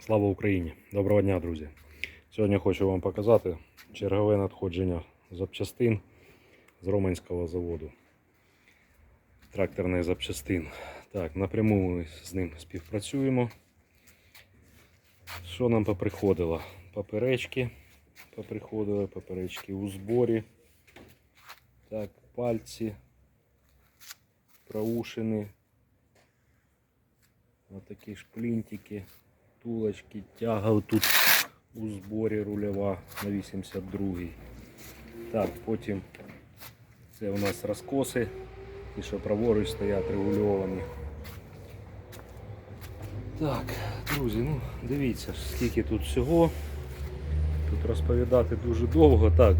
Слава Україні! Доброго дня, друзі! Сьогодні хочу вам показати чергове надходження запчастин з Романського заводу. Тракторних запчастин. Так, напряму ми з ним співпрацюємо. Що нам поприходило? Поперечки поприходили, поперечки у зборі. Так, пальці, проушини. Отакі шплінтики, тулочки, тяга тут у зборі рульова на 82-й. Так, потім це у нас розкоси, ті, що праворуч стоять регульовані. Так, друзі, ну дивіться, скільки тут всього. Тут розповідати дуже довго. Так,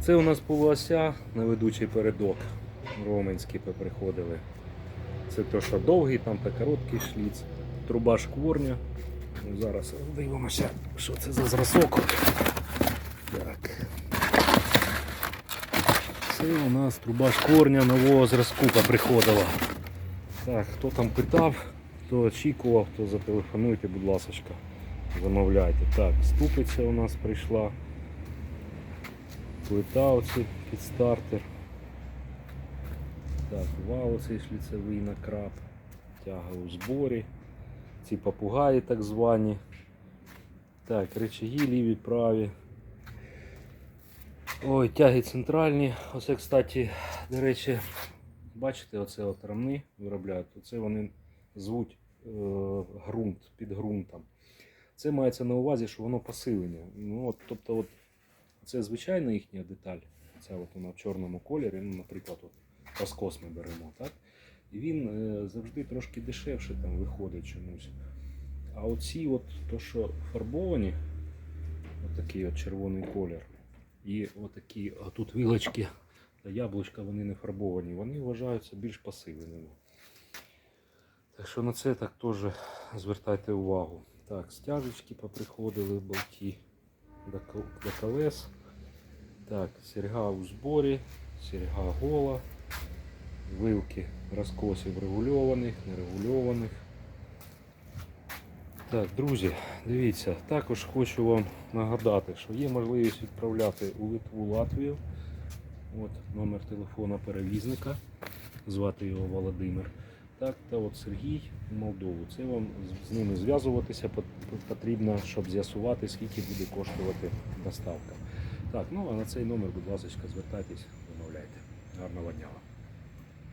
це у нас полуося на ведучий передок. Роменські поприходили. Це то, що довгий, там та короткий шліц. Труба шкворня. Ну, Зараз дивимося, що це за зразок. Так. Це у нас труба шкворня нового зразку приходила. Так, хто там питав, хто очікував, то зателефонуйте, будь ласка, замовляйте. Так, ступиця у нас прийшла. Плита оці під стартер. Так, вал цей шліцевий на краб, тяга у зборі, ці попугаї так звані. Так, речаги ліві, праві. Ой, тяги центральні. Оце, кстати, до речі, бачите, оце от рамни виробляють. Оце вони звуть е, ґрунт під ґрунтом. Це мається на увазі, що воно посилення. Ну, от, тобто, от, це звичайна їхня деталь. Ця от вона в чорному кольорі, ну, наприклад, от, розкос ми беремо, так? Він е, завжди трошки дешевше там виходить чомусь. А оці, от, то, що фарбовані, отакий от червоний колір, і отакі, а тут вілочки та яблучка, вони не фарбовані, вони вважаються більш посиленими. Так що на це так теж звертайте увагу. Так, стяжечки поприходили, болті до колес. Так, серьга у зборі, серьга гола, вилки розкосів регульованих, нерегульованих. Так, друзі, дивіться, також хочу вам нагадати, що є можливість відправляти у Литву Латвію. От номер телефона перевізника, звати його Володимир. Так, та от Сергій у Молдову. Це вам з- ними зв'язуватися потрібно, щоб з'ясувати, скільки буде коштувати доставка. Так, ну а на цей номер, будь ласка, звертайтесь, замовляйте. Гарного дня вам.